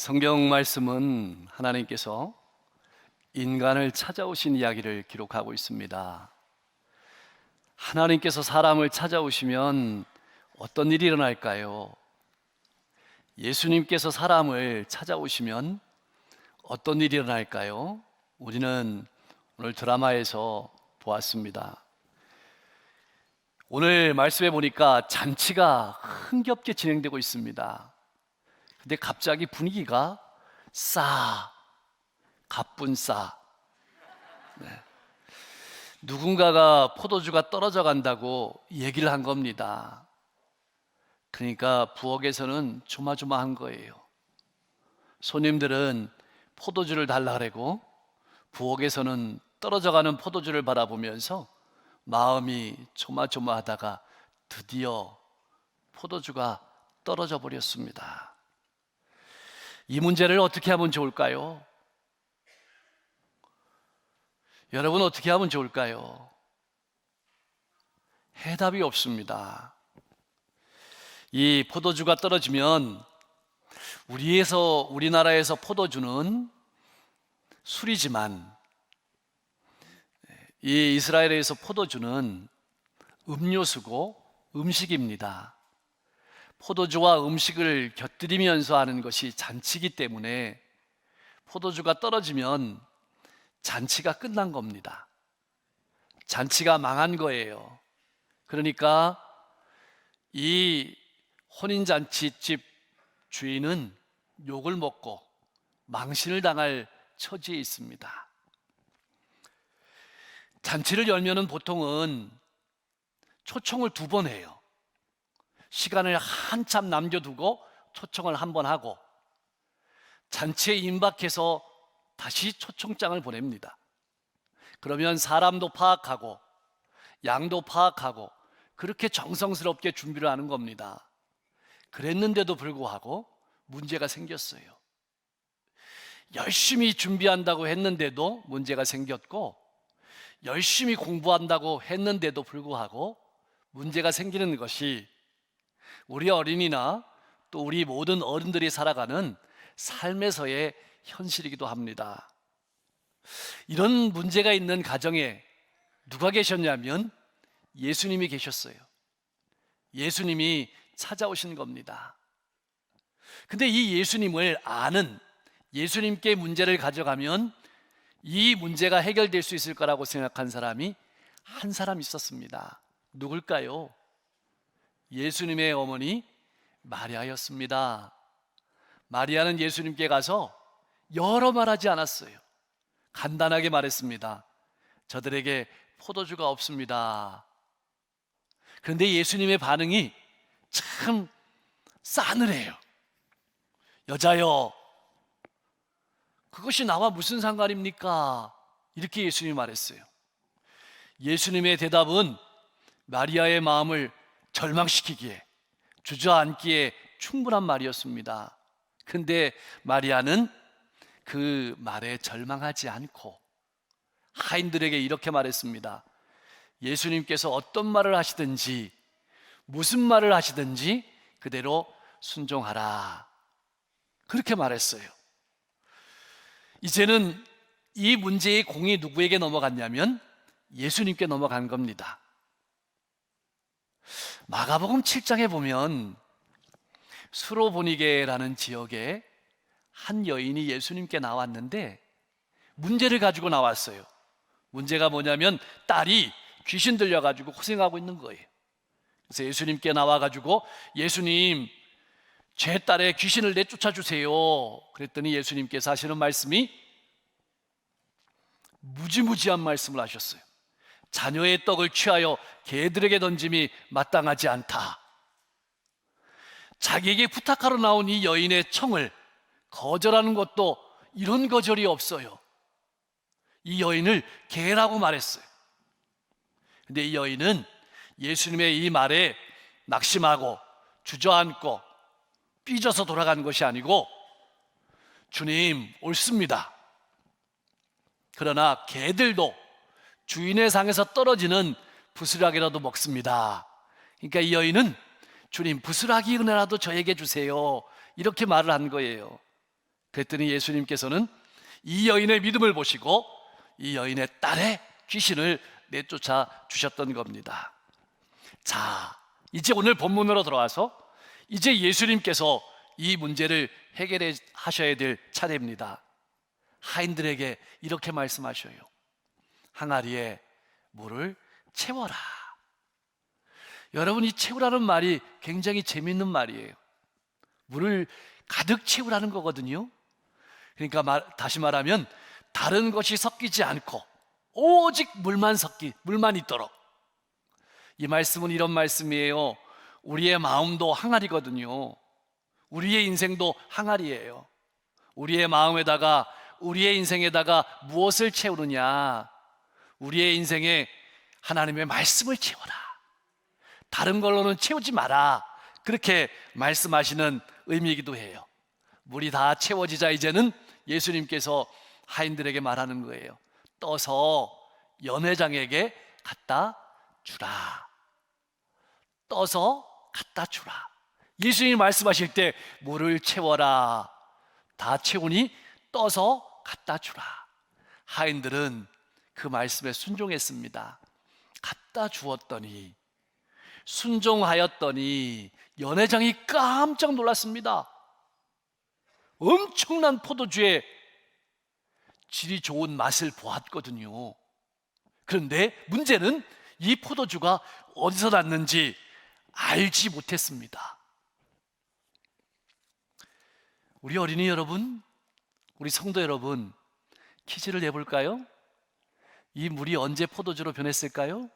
성경 말씀은 하나님께서 인간을 찾아오신 이야기를 기록하고 있습니다. 하나님께서 사람을 찾아오시면 어떤 일이 일어날까요? 예수님께서 사람을 찾아오시면 어떤 일이 일어날까요? 우리는 오늘 드라마에서 보았습니다. 오늘 말씀해 보니까 잔치가 흥겹게 진행되고 있습니다. 근데 갑자기 분위기가 싸, 가뿐 싸. 네. 누군가가 포도주가 떨어져 간다고 얘기를 한 겁니다. 그러니까 부엌에서는 조마조마한 거예요. 손님들은 포도주를 달라 그러고 부엌에서는 떨어져 가는 포도주를 바라보면서 마음이 조마조마하다가 드디어 포도주가 떨어져 버렸습니다. 이 문제를 어떻게 하면 좋을까요? 여러분 어떻게 하면 좋을까요? 해답이 없습니다. 이 포도주가 떨어지면 우리에서 우리나라에서 포도주는 술이지만 이 이스라엘에서 포도주는 음료수고 음식입니다. 포도주와 음식을 곁들이면서 하는 것이 잔치기 때문에 포도주가 떨어지면 잔치가 끝난 겁니다. 잔치가 망한 거예요. 그러니까 이 혼인잔치집 주인은 욕을 먹고 망신을 당할 처지에 있습니다. 잔치를 열면은 보통은 초청을 두 번 해요. 시간을 한참 남겨두고 초청을 한 번 하고 잔치에 임박해서 다시 초청장을 보냅니다. 그러면 사람도 파악하고 양도 파악하고 그렇게 정성스럽게 준비를 하는 겁니다. 그랬는데도 불구하고 문제가 생겼어요. 열심히 준비한다고 했는데도 문제가 생겼고 열심히 공부한다고 했는데도 불구하고 문제가 생기는 것이 우리 어린이나 또 우리 모든 어른들이 살아가는 삶에서의 현실이기도 합니다. 이런 문제가 있는 가정에 누가 계셨냐면 예수님이 계셨어요. 예수님이 찾아오신 겁니다. 근데 이 예수님을 아는 예수님께 문제를 가져가면 이 문제가 해결될 수 있을 거라고 생각한 사람이 한 사람 있었습니다. 누굴까요? 예수님의 어머니 마리아였습니다. 마리아는 예수님께 가서 여러 말 하지 않았어요. 간단하게 말했습니다. 저들에게 포도주가 없습니다. 그런데 예수님의 반응이 참 싸늘해요. 여자여, 그것이 나와 무슨 상관입니까? 이렇게 예수님이 말했어요. 예수님의 대답은 마리아의 마음을 절망시키기에 주저앉기에 충분한 말이었습니다. 근데 마리아는 그 말에 절망하지 않고 하인들에게 이렇게 말했습니다. 예수님께서 어떤 말을 하시든지 무슨 말을 하시든지 그대로 순종하라. 그렇게 말했어요. 이제는 이 문제의 공이 누구에게 넘어갔냐면 예수님께 넘어간 겁니다. 마가복음 7장에 보면 수로보니게라는 지역에 한 여인이 예수님께 나왔는데 문제를 가지고 나왔어요. 문제가 뭐냐면 딸이 귀신 들려가지고 고생하고 있는 거예요. 그래서 예수님께 나와가지고 예수님, 제 딸의 귀신을 내쫓아 주세요. 그랬더니 예수님께서 하시는 말씀이 무지무지한 말씀을 하셨어요. 자녀의 떡을 취하여 개들에게 던짐이 마땅하지 않다. 자기에게 부탁하러 나온 이 여인의 청을 거절하는 것도 이런 거절이 없어요. 이 여인을 개라고 말했어요. 근데 이 여인은 예수님의 이 말에 낙심하고 주저앉고 삐져서 돌아간 것이 아니고 주님 옳습니다. 그러나 개들도 주인의 상에서 떨어지는 부스락이라도 먹습니다. 그러니까 이 여인은 주님 부스라기 은혜라도 저에게 주세요. 이렇게 말을 한 거예요. 그랬더니 예수님께서는 이 여인의 믿음을 보시고 이 여인의 딸의 귀신을 내쫓아 주셨던 겁니다. 자, 이제 오늘 본문으로 들어와서 이제 예수님께서 이 문제를 해결해 하셔야 될 차례입니다. 하인들에게 이렇게 말씀하셔요. 항아리에 물을 채워라. 여러분 이 채우라는 말이 굉장히 재밌는 말이에요. 물을 가득 채우라는 거거든요. 그러니까 말, 다시 말하면 다른 것이 섞이지 않고 오직 물만 섞이 물만 있도록 이 말씀은 이런 말씀이에요. 우리의 마음도 항아리거든요. 우리의 인생도 항아리예요. 우리의 마음에다가 우리의 인생에다가 무엇을 채우느냐? 우리의 인생에 하나님의 말씀을 채워라. 다른 걸로는 채우지 마라. 그렇게 말씀하시는 의미이기도 해요. 물이 다 채워지자 이제는 예수님께서 하인들에게 말하는 거예요. 떠서 연회장에게 갖다 주라. 떠서 갖다 주라. 예수님이 말씀하실 때 물을 채워라. 다 채우니 떠서 갖다 주라. 하인들은 그 말씀에 순종했습니다. 갖다 주었더니 순종하였더니 연회장이 깜짝 놀랐습니다. 엄청난 포도주의 질이 좋은 맛을 보았거든요. 그런데 문제는 이 포도주가 어디서 났는지 알지 못했습니다. 우리 어린이 여러분, 우리 성도 여러분, 퀴즈를 내볼까요? 이 물이 언제 포도주로 변했을까요?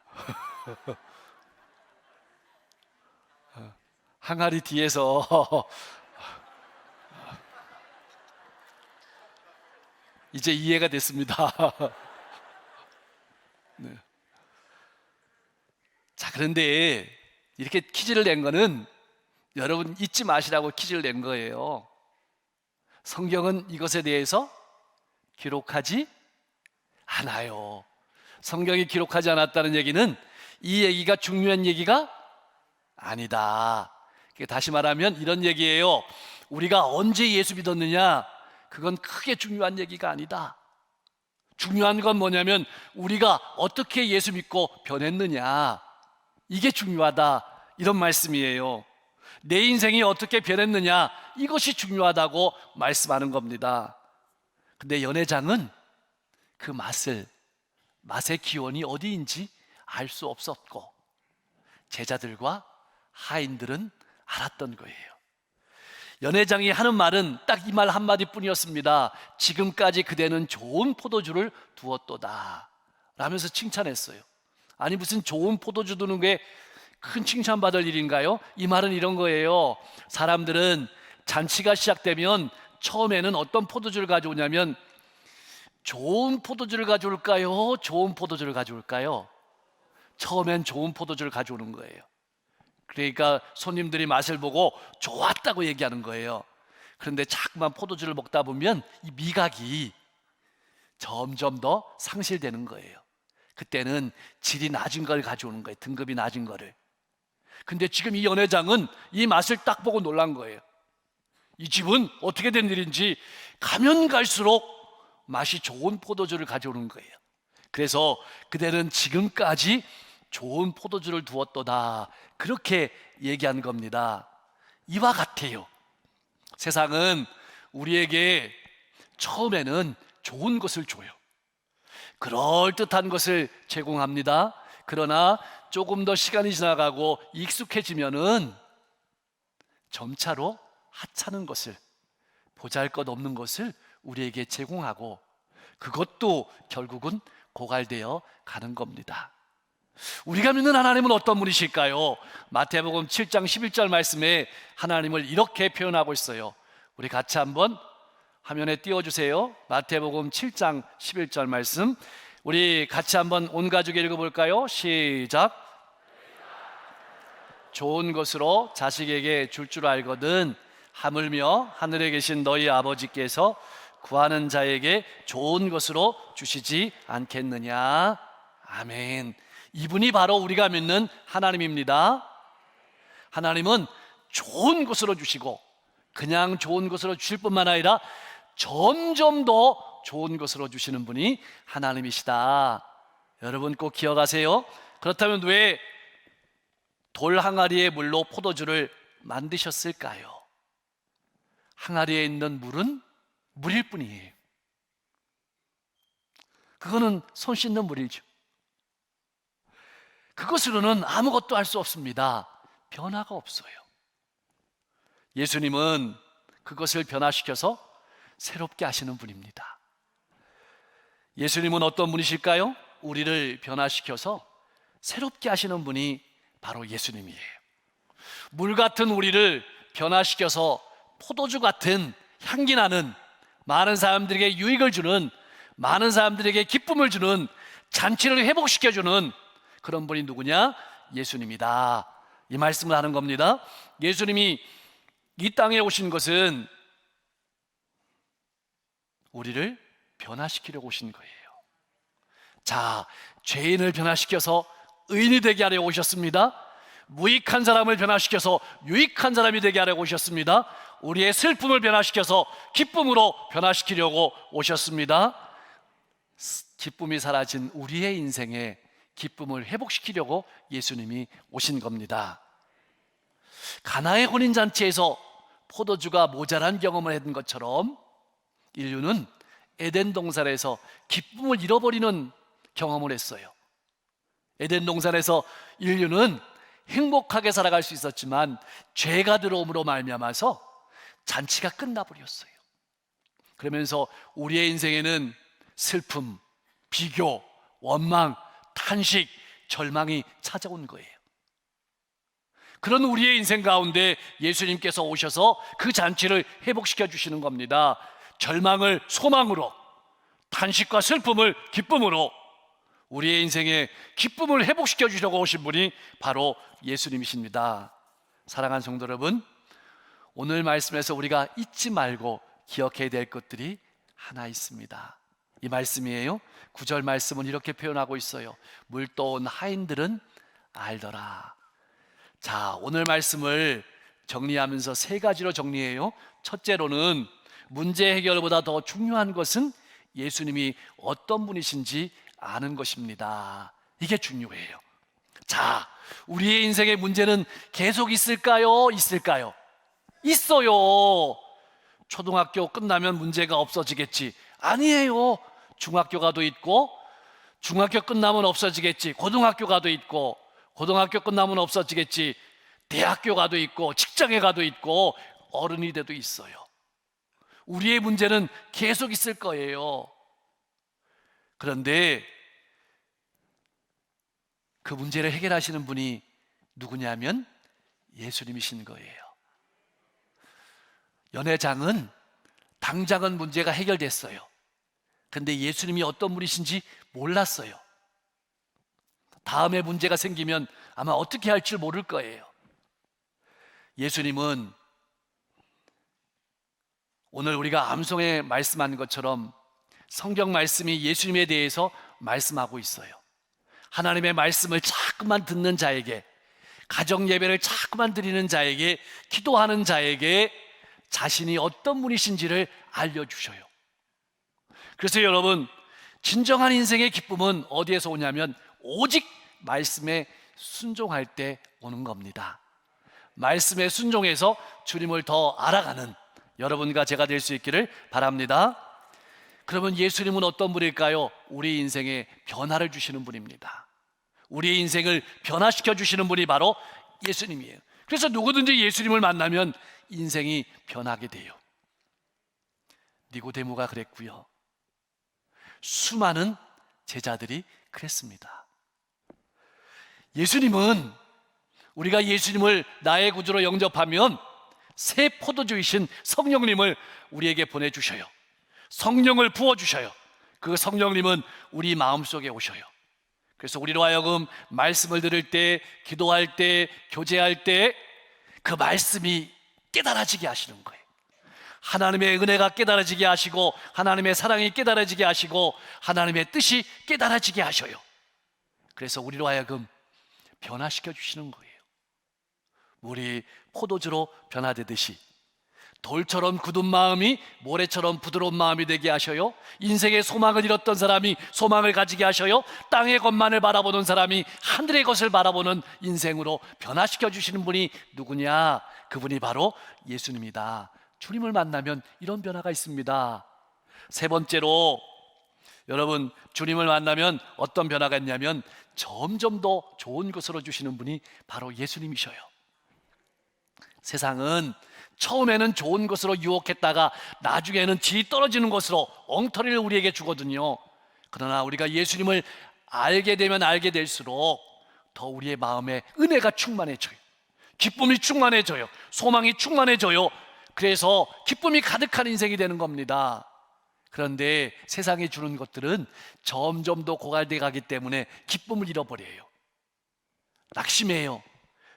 항아리 뒤에서 이제 이해가 됐습니다. 네. 자, 그런데 이렇게 퀴즈를 낸 거는 여러분 잊지 마시라고 퀴즈를 낸 거예요. 성경은 이것에 대해서 기록하지 않아요. 성경이 기록하지 않았다는 얘기는 이 얘기가 중요한 얘기가 아니다. 다시 말하면 이런 얘기예요. 우리가 언제 예수 믿었느냐? 그건 크게 중요한 얘기가 아니다. 중요한 건 뭐냐면 우리가 어떻게 예수 믿고 변했느냐. 이게 중요하다. 이런 말씀이에요. 내 인생이 어떻게 변했느냐. 이것이 중요하다고 말씀하는 겁니다. 근데 연회장은 그 맛을, 맛의 기원이 어디인지 알 수 없었고, 제자들과 하인들은 알았던 거예요. 연회장이 하는 말은 딱 이 말 한마디 뿐이었습니다. 지금까지 그대는 좋은 포도주를 두었도다. 라면서 칭찬했어요. 아니, 무슨 좋은 포도주 두는 게 큰 칭찬받을 일인가요? 이 말은 이런 거예요. 사람들은 잔치가 시작되면 처음에는 어떤 포도주를 가져오냐면 좋은 포도주를 가져올까요? 좋은 포도주를 가져올까요? 처음엔 좋은 포도주를 가져오는 거예요. 그러니까 손님들이 맛을 보고 좋았다고 얘기하는 거예요. 그런데 자꾸만 포도주를 먹다 보면 이 미각이 점점 더 상실되는 거예요. 그때는 질이 낮은 걸 가져오는 거예요. 등급이 낮은 거를. 근데 지금 이 연회장은 이 맛을 딱 보고 놀란 거예요. 이 집은 어떻게 된 일인지 가면 갈수록 맛이 좋은 포도주를 가져오는 거예요. 그래서 그대는 지금까지 좋은 포도주를 두었도다. 그렇게 얘기한 겁니다. 이와 같아요. 세상은 우리에게 처음에는 좋은 것을 줘요. 그럴듯한 것을 제공합니다. 그러나 조금 더 시간이 지나가고 익숙해지면은 점차로 하찮은 것을 보잘 것 없는 것을 우리에게 제공하고 그것도 결국은 고갈되어 가는 겁니다. 우리가 믿는 하나님은 어떤 분이실까요? 마태복음 7장 11절 말씀에 하나님을 이렇게 표현하고 있어요. 우리 같이 한번 화면에 띄워 주세요. 마태복음 7장 11절 말씀. 우리 같이 한번 온 가족이 읽어 볼까요? 시작. 좋은 것으로 자식에게 줄줄 알거든 하물며 하늘에 계신 너희 아버지께서 구하는 자에게 좋은 것으로 주시지 않겠느냐. 아멘. 이분이 바로 우리가 믿는 하나님입니다. 하나님은 좋은 것으로 주시고 그냥 좋은 것으로 주실 뿐만 아니라 점점 더 좋은 것으로 주시는 분이 하나님이시다. 여러분 꼭 기억하세요. 그렇다면 왜 돌 항아리의 물로 포도주를 만드셨을까요? 항아리에 있는 물은 물일 뿐이에요. 그거는 손 씻는 물이죠. 그것으로는 아무것도 할 수 없습니다. 변화가 없어요. 예수님은 그것을 변화시켜서 새롭게 하시는 분입니다. 예수님은 어떤 분이실까요? 우리를 변화시켜서 새롭게 하시는 분이 바로 예수님이에요. 물 같은 우리를 변화시켜서 포도주 같은 향기 나는 많은 사람들에게 유익을 주는 많은 사람들에게 기쁨을 주는 잔치를 회복시켜 주는 그런 분이 누구냐? 예수님이다. 이 말씀을 하는 겁니다. 예수님이 이 땅에 오신 것은 우리를 변화시키려고 오신 거예요. 자, 죄인을 변화시켜서 의인이 되게 하려 오셨습니다. 무익한 사람을 변화시켜서 유익한 사람이 되게 하려고 오셨습니다. 우리의 슬픔을 변화시켜서 기쁨으로 변화시키려고 오셨습니다. 기쁨이 사라진 우리의 인생에 기쁨을 회복시키려고 예수님이 오신 겁니다. 가나의 혼인 잔치에서 포도주가 모자란 경험을 했던 것처럼 인류는 에덴 동산에서 기쁨을 잃어버리는 경험을 했어요. 에덴 동산에서 인류는 행복하게 살아갈 수 있었지만 죄가 들어옴으로 말미암아서 잔치가 끝나버렸어요. 그러면서 우리의 인생에는 슬픔, 비교, 원망, 탄식, 절망이 찾아온 거예요. 그런 우리의 인생 가운데 예수님께서 오셔서 그 잔치를 회복시켜 주시는 겁니다. 절망을 소망으로, 탄식과 슬픔을 기쁨으로, 우리의 인생에 기쁨을 회복시켜 주려고 오신 분이 바로 예수님이십니다. 사랑하는 성도 여러분, 오늘 말씀에서 우리가 잊지 말고 기억해야 될 것들이 하나 있습니다. 이 말씀이에요. 구절 말씀은 이렇게 표현하고 있어요. 물떠온 하인들은 알더라. 자, 오늘 말씀을 정리하면서 세 가지로 정리해요. 첫째로는 문제 해결보다 더 중요한 것은 예수님이 어떤 분이신지 아는 것입니다. 이게 중요해요. 자, 우리의 인생의 문제는 계속 있을까요? 있을까요? 있어요. 초등학교 끝나면 문제가 없어지겠지. 아니에요. 중학교 가도 있고, 중학교 끝나면 없어지겠지. 고등학교 가도 있고, 고등학교 끝나면 없어지겠지. 대학교 가도 있고, 직장에 가도 있고, 어른이 돼도 있어요. 우리의 문제는 계속 있을 거예요. 그런데 그 문제를 해결하시는 분이 누구냐면 예수님이신 거예요. 연회장은 당장은 문제가 해결됐어요. 근데 예수님이 어떤 분이신지 몰랐어요. 다음에 문제가 생기면 아마 어떻게 할지 모를 거예요. 예수님은 오늘 우리가 암송에 말씀한 것처럼 성경 말씀이 예수님에 대해서 말씀하고 있어요. 하나님의 말씀을 자꾸만 듣는 자에게, 가정 예배를 자꾸만 드리는 자에게, 기도하는 자에게 자신이 어떤 분이신지를 알려주셔요. 그래서 여러분, 진정한 인생의 기쁨은 어디에서 오냐면 오직 말씀에 순종할 때 오는 겁니다. 말씀에 순종해서 주님을 더 알아가는 여러분과 제가 될 수 있기를 바랍니다. 그러면 예수님은 어떤 분일까요? 우리 인생에 변화를 주시는 분입니다. 우리의 인생을 변화시켜 주시는 분이 바로 예수님이에요. 그래서 누구든지 예수님을 만나면 인생이 변하게 돼요. 니고데모가 그랬고요. 수많은 제자들이 그랬습니다. 예수님은 우리가 예수님을 나의 구주로 영접하면 새 포도주이신 성령님을 우리에게 보내주셔요. 성령을 부어주셔요. 그 성령님은 우리 마음속에 오셔요. 그래서 우리로 하여금 말씀을 들을 때, 기도할 때, 교제할 때 그 말씀이 깨달아지게 하시는 거예요. 하나님의 은혜가 깨달아지게 하시고, 하나님의 사랑이 깨달아지게 하시고, 하나님의 뜻이 깨달아지게 하셔요. 그래서 우리로 하여금 변화시켜 주시는 거예요. 물이 포도주로 변화되듯이 돌처럼 굳은 마음이 모래처럼 부드러운 마음이 되게 하셔요. 인생의 소망을 잃었던 사람이 소망을 가지게 하셔요. 땅의 것만을 바라보는 사람이 하늘의 것을 바라보는 인생으로 변화시켜 주시는 분이 누구냐? 그분이 바로 예수님이다. 주님을 만나면 이런 변화가 있습니다. 세 번째로 여러분 주님을 만나면 어떤 변화가 있냐면 점점 더 좋은 것으로 주시는 분이 바로 예수님이셔요. 세상은 처음에는 좋은 것으로 유혹했다가 나중에는 질이 떨어지는 것으로 엉터리를 우리에게 주거든요. 그러나 우리가 예수님을 알게 되면 알게 될수록 더 우리의 마음에 은혜가 충만해져요. 기쁨이 충만해져요. 소망이 충만해져요. 그래서 기쁨이 가득한 인생이 되는 겁니다. 그런데 세상이 주는 것들은 점점 더 고갈돼 가기 때문에 기쁨을 잃어버려요. 낙심해요.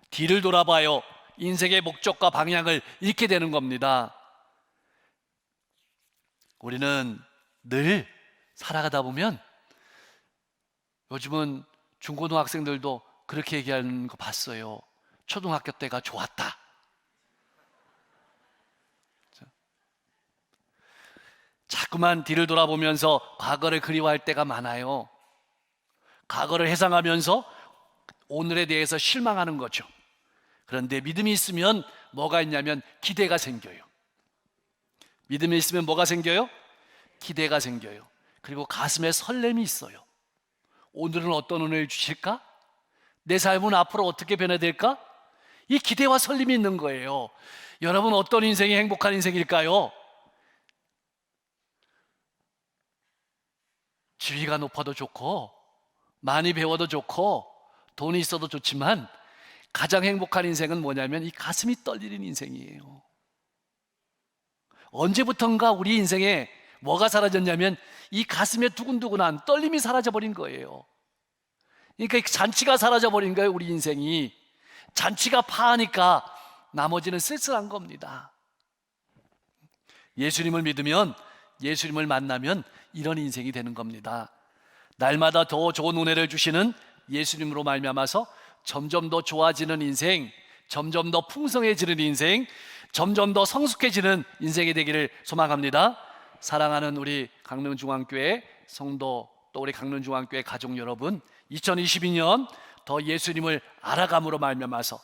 뒤를 돌아봐요. 인생의 목적과 방향을 잃게 되는 겁니다. 우리는 늘 살아가다 보면 요즘은 중고등학생들도 그렇게 얘기하는 거 봤어요. 초등학교 때가 좋았다. 자꾸만 뒤를 돌아보면서 과거를 그리워할 때가 많아요. 과거를 회상하면서 오늘에 대해서 실망하는 거죠. 그런데 믿음이 있으면 뭐가 있냐면 기대가 생겨요. 믿음이 있으면 뭐가 생겨요? 기대가 생겨요. 그리고 가슴에 설렘이 있어요. 오늘은 어떤 은혜를 주실까? 내 삶은 앞으로 어떻게 변화될까? 이 기대와 설렘이 있는 거예요. 여러분 어떤 인생이 행복한 인생일까요? 지위가 높아도 좋고 많이 배워도 좋고 돈이 있어도 좋지만 가장 행복한 인생은 뭐냐면 이 가슴이 떨리는 인생이에요. 언제부턴가 우리 인생에 뭐가 사라졌냐면 이 가슴에 두근두근한 떨림이 사라져버린 거예요. 그러니까 잔치가 사라져버린 거예요, 우리 인생이. 잔치가 파하니까 나머지는 쓸쓸한 겁니다. 예수님을 믿으면, 예수님을 만나면 이런 인생이 되는 겁니다. 날마다 더 좋은 은혜를 주시는 예수님으로 말미암아서 점점 더 좋아지는 인생, 점점 더 풍성해지는 인생, 점점 더 성숙해지는 인생이 되기를 소망합니다. 사랑하는 우리 강릉중앙교회 성도 또 우리 강릉중앙교회 가족 여러분, 2022년 더 예수님을 알아감으로 말미암아서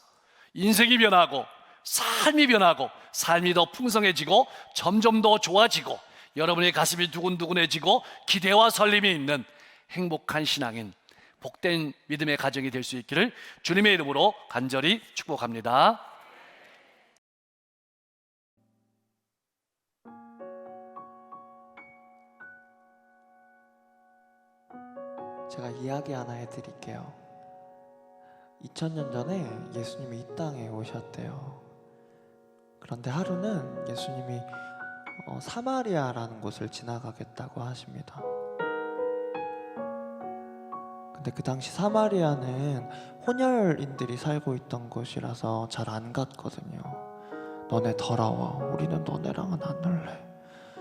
인생이 변하고 삶이 변하고 삶이 더 풍성해지고 점점 더 좋아지고 여러분의 가슴이 두근두근해지고 기대와 설렘이 있는 행복한 신앙인 복된 믿음의 가정이 될 수 있기를 주님의 이름으로 간절히 축복합니다. 제가 이야기 하나 해드릴게요. 2000년 전에 예수님이 이 땅에 오셨대요. 그런데 하루는 예수님이 어, 사마리아라는 곳을 지나가겠다고 하십니다. 근데 그 당시 사마리아는 혼혈인들이 살고 있던 곳이라서 잘 안 갔거든요. 너네 더러워. 우리는 너네랑은 안 놀래.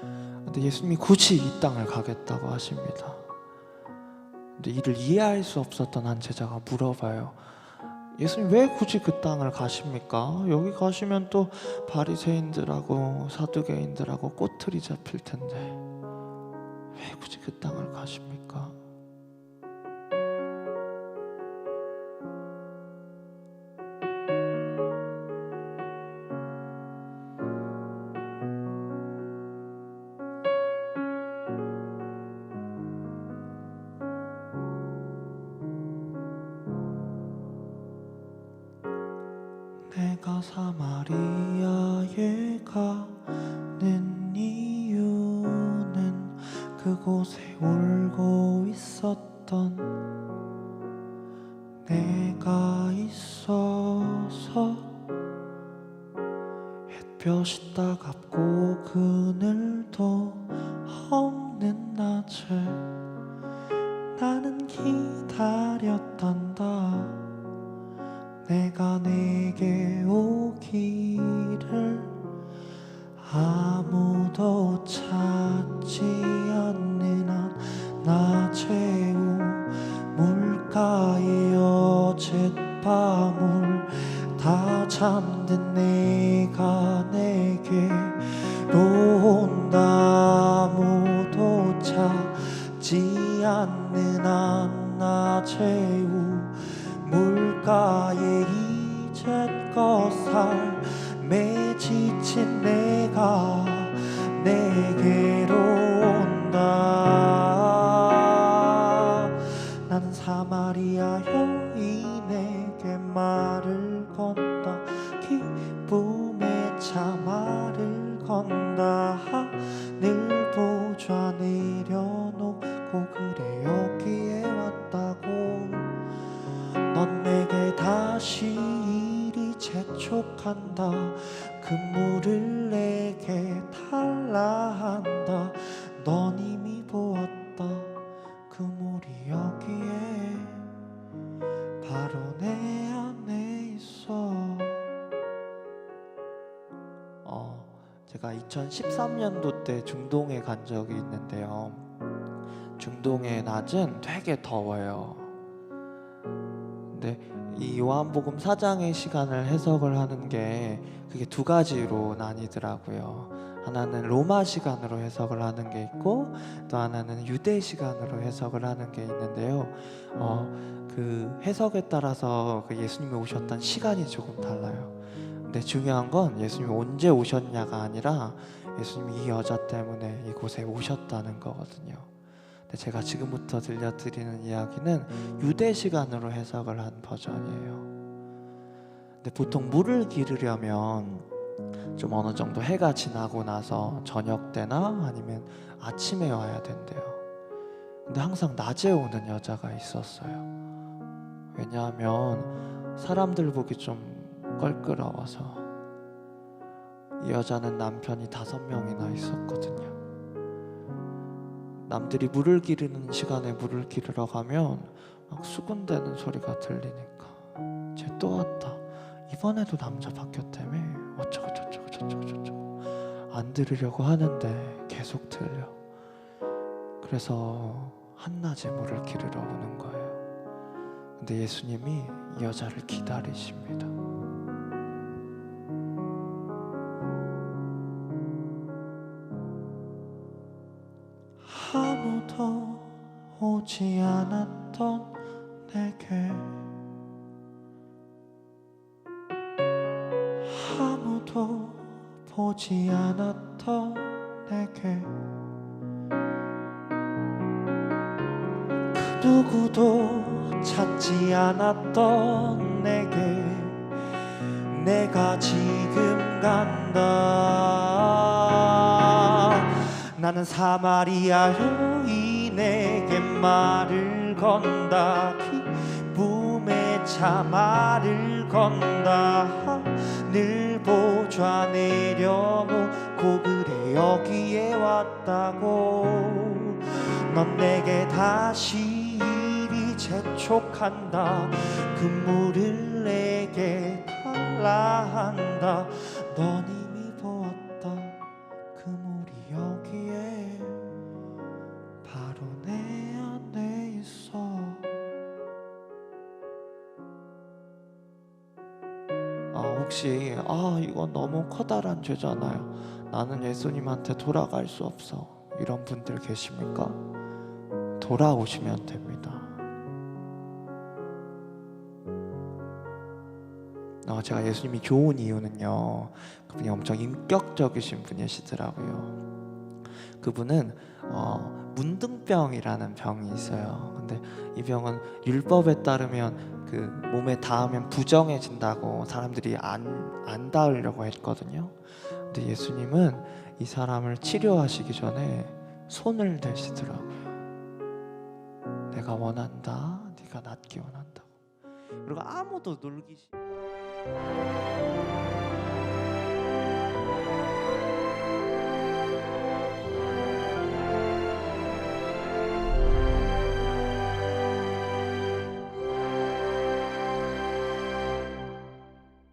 근데 예수님이 굳이 이 땅을 가겠다고 하십니다. 근데 이를 이해할 수 없었던 한 제자가 물어봐요. 예수님 왜 굳이 그 땅을 가십니까? 여기 가시면 또 바리새인들하고 사두개인들하고 꼬투리 잡힐 텐데 왜 굳이 그 땅을 가십니까? 사마리아에 가 2013년도 때 중동에 간 적이 있는데요 중동의 낮은 되게 더워요 근데 이 요한복음 4장의 시간을 해석을 하는 게 그게 두 가지로 나뉘더라고요. 하나는 로마 시간으로 해석을 하는 게 있고 또 하나는 유대 시간으로 해석을 하는 게 있는데요. 어, 그 해석에 따라서 그 예수님이 오셨던 시간이 조금 달라요. 근데 중요한 건 예수님이 언제 오셨냐가 아니라 예수님이 이 여자 때문에 이곳에 오셨다는 거거든요. 근데 제가 지금부터 들려드리는 이야기는 유대 시간으로 해석을 한 버전이에요. 근데 보통 물을 기르려면 좀 어느 정도 해가 지나고 나서 저녁 때나 아니면 아침에 와야 된대요. 근데 항상 낮에 오는 여자가 있었어요. 왜냐하면 사람들 보기 좀 껄끄러워서 이 여자는 남편이 다섯 명이나 있었거든요. 남들이 물을 기르는 시간에 물을 기르러 가면 막 수군대는 소리가 들리니까 쟤 또 왔다. 이번에도 남자 바뀌었다며? 어쩌고 저쩌고 저쩌고 저쩌고. 안 들으려고 하는데 계속 들려. 그래서 한낮에 물을 기르러 오는 거예요. 근데 예수님이 이 여자를 기다리십니다 오지 않았던 내게 아무도 보지 않았던 내게 그 누구도 찾지 않았던 내게 내가 지금 간다. 나는 사마리아 여인에게 말을 건다. 기쁨의 차 말을 건다. 하늘 보좌 내려놓고 그래 여기에 왔다고. 넌 내게 다시 이리 재촉한다. 그 물을 내게 달라 한다. 넌이 아 이건 너무 커다란 죄잖아요. 나는 예수님한테 돌아갈 수 없어. 이런 분들 계십니까? 돌아오시면 됩니다. 어, 제가 예수님이 좋은 이유는요. 그분이 엄청 인격적이신 분이시더라고요. 그분은 어, 문둥병이라는 병이 있어요. 근데 이 병은 율법에 따르면 그 몸에 닿으면 부정해진다고 사람들이 안, 안 닿으려고 했거든요. 근데 예수님은 이 사람을 치료하시기 전에 손을 대시더라고요. 내가 원한다. 네가 낫기 원한다고. 그리고 아무도 놀기 싫어.